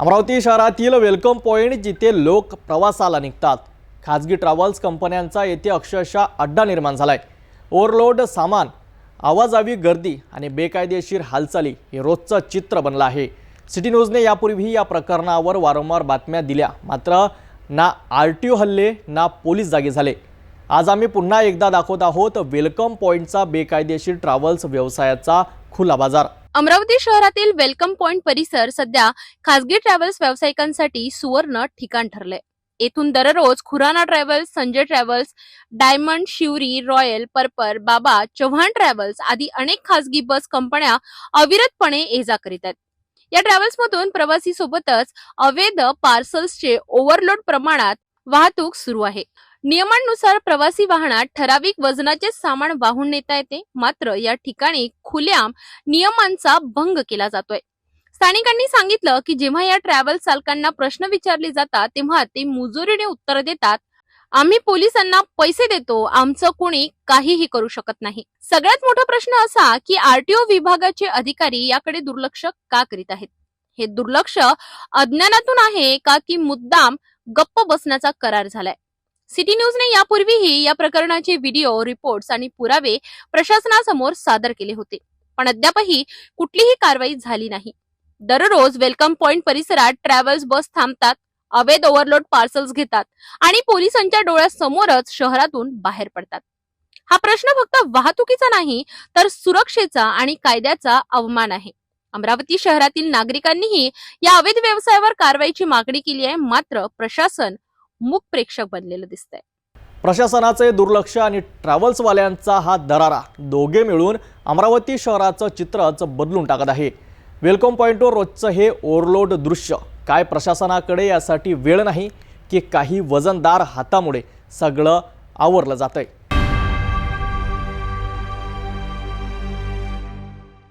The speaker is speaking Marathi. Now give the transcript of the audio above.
अमरावती शहरातील वेलकम पॉईंट जिथे लोक प्रवासाला निघतात. खाजगी ट्रॅव्हल्स कंपन्यांचा येथे अक्षरशः अड्डा निर्माण झाला आहे ओव्हरलोड सामान आवाजावी गर्दी आणि बेकायदेशीर हालचाली हे रोजचं चित्र बनलं आहे. सिटी न्यूजने यापूर्वीही या प्रकरणावर वारंवार बातम्या दिल्या. मात्र ना आर टी ओ हल्ले ना पोलीस जागे झाले. आज आम्ही पुन्हा एकदा दाखवत आहोत वेलकम पॉईंटचा बेकायदेशीर ट्रॅव्हल्स व्यवसायाचा खुला बाजार. अमरावती शहरातील वेलकम पॉइंट परिसर सध्या खासगी ट्रॅव्हल्स व्यावसायिकांसाठी सुवर्ण ठिकाण ठरले येथून दररोज Khurana travels Sanjay travels diamond शिवरी रॉयल पर्पर बाबा चव्हाण ट्रॅव्हल्स आदी अनेक खासगी बस कंपन्या अविरतपणे ये जा करीत आहेत. या ट्रॅव्हल्समधून प्रवासी सोबतच अवैध पार्सल्सचे ओव्हरलोड प्रमाणात वाहतूक सुरू आहे. नियमांनुसार प्रवासी वाहनात ठराविक वजनाचे सामान वाहून नेता येते. मात्र या ठिकाणी खुल्या नियमांचा भंग केला जातोय. स्थानिकांनी सांगितलं की जेव्हा या ट्रॅव्हल चालकांना प्रश्न विचारले जातात तेव्हा ते मुजोरीने उत्तर देतात आम्ही पोलिसांना पैसे देतो आमचं कोणी काहीही करू शकत नाही. सगळ्यात मोठा प्रश्न असा की आरटीओ विभागाचे अधिकारी याकडे दुर्लक्ष का करीत आहेत? हे दुर्लक्ष अज्ञानातून आहे का की मुद्दाम गप्प बसण्याचा करार झालाय? सिटी न्यूजने यापूर्वीही या प्रकरणाचे व्हिडिओ रिपोर्ट्स आणि पुरावे प्रशासनासमोर सादर केले होते. पण अद्यापही कुठलीही कारवाई झाली नाही. दररोज वेलकम पॉइंट परिसरात ट्रॅव्हल्स बस थांबतात अवैध ओव्हरलोड पार्सल्स घेतात आणि पोलिसांच्या डोळ्यासमोरच शहरातून बाहेर पडतात. हा प्रश्न फक्त वाहतुकीचा नाही तर सुरक्षेचा आणि कायद्याचा अवमान आहे. अमरावती शहरातील नागरिकांनीही या अवैध व्यवसायावर कारवाईची मागणी केली आहे मात्र प्रशासन मूक प्रेक्षक बनलेलं दिसतंय. प्रशासनाचे दुर्लक्ष आणि ट्रॅव्हल्सवाल्यांचा हा दरारा दोघे मिळून अमरावती शहराचं चित्रच बदलून टाकत आहे. वेलकम पॉईंटवर रोजचं हे ओव्हरलोड दृश्य काय प्रशासनाकडे यासाठी वेळ नाही की काही वजनदार हातामुळे सगळं आवरलं जातंय.